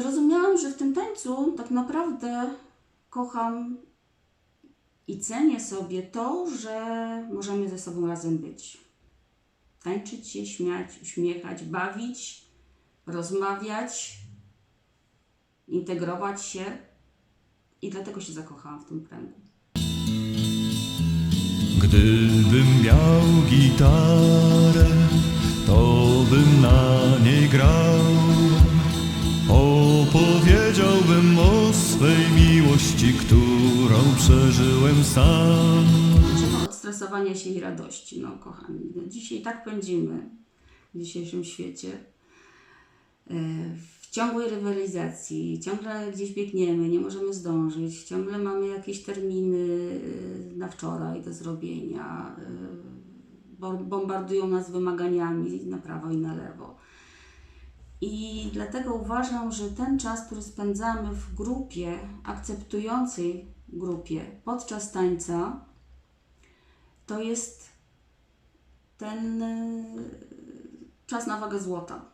zrozumiałam, że w tym tańcu tak naprawdę kocham i cenię sobie to, że możemy ze sobą razem być. Tańczyć się, śmiać, uśmiechać, bawić, rozmawiać, integrować się. I dlatego się zakochałam w tym kręgu. Gdybym miał gitarę, to bym na niej grał. Miłości, którą przeżyłem sam. Zaczynam od stresowania się i radości. No, kochani, no, dzisiaj tak pędzimy w dzisiejszym świecie. E, W ciągłej rywalizacji, ciągle gdzieś biegniemy, nie możemy zdążyć, ciągle mamy jakieś terminy e, na wczoraj do zrobienia. e, bo- Bombardują nas wymaganiami na prawo i na lewo. I dlatego uważam, że ten czas, który spędzamy w grupie, akceptującej grupie podczas tańca, to jest ten y, czas na wagę złota.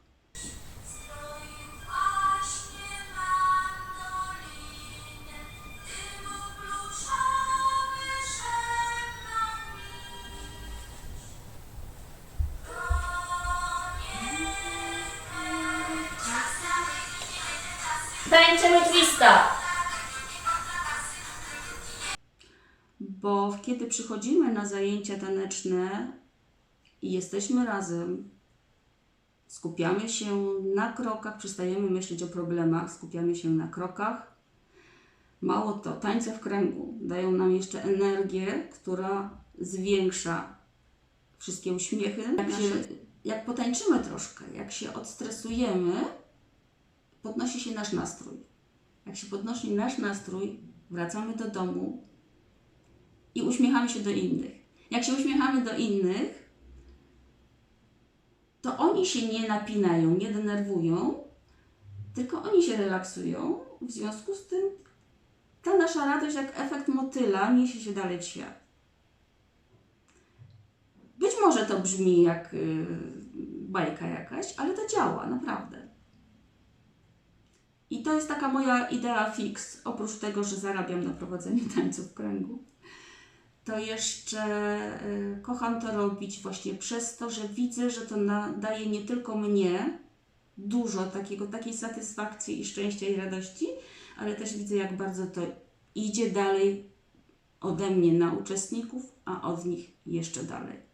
Tańczymy twista. Bo kiedy przychodzimy na zajęcia taneczne i jesteśmy razem, skupiamy się na krokach, przestajemy myśleć o problemach, skupiamy się na krokach. Mało to, tańce w kręgu dają nam jeszcze energię, która zwiększa wszystkie uśmiechy. Jak, się, jak potańczymy troszkę, jak się odstresujemy, podnosi się nasz nastrój. Jak się podnosi nasz nastrój, wracamy do domu, i uśmiechamy się do innych. Jak się uśmiechamy do innych, to oni się nie napinają, nie denerwują, tylko oni się relaksują. W związku z tym ta nasza radość, jak efekt motyla, niesie się dalej w świat. Być może to brzmi jak yy, bajka jakaś, ale to działa, naprawdę. I to jest taka moja idea fix, oprócz tego, że zarabiam na prowadzeniu tańców w kręgu to jeszcze y, kocham to robić właśnie przez to, że widzę, że to daje nie tylko mnie dużo takiego, takiej satysfakcji i szczęścia i radości, ale też widzę, jak bardzo to idzie dalej ode mnie na uczestników, a od nich jeszcze dalej.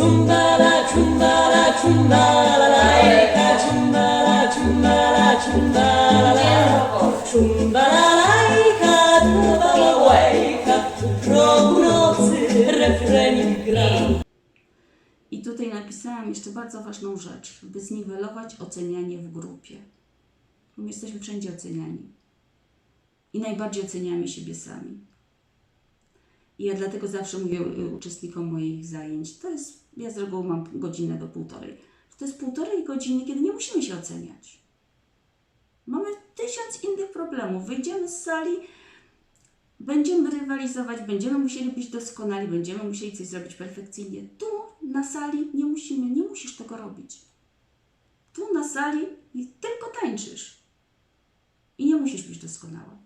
Chumbala, chumbala, chumbala, chumbala, chumbala, napisałam jeszcze bardzo ważną rzecz, by zniwelować ocenianie w grupie. My jesteśmy wszędzie oceniani. I najbardziej oceniamy siebie sami. I ja dlatego zawsze mówię y, uczestnikom moich zajęć, to jest, ja z reguły mam godzinę do półtorej. To jest półtorej godziny, kiedy nie musimy się oceniać. Mamy tysiąc innych problemów. Wyjdziemy z sali, będziemy rywalizować, będziemy musieli być doskonali, będziemy musieli coś zrobić perfekcyjnie. Tu na sali nie musimy, nie musisz tego robić. Tu na sali tylko tańczysz. I nie musisz być doskonała.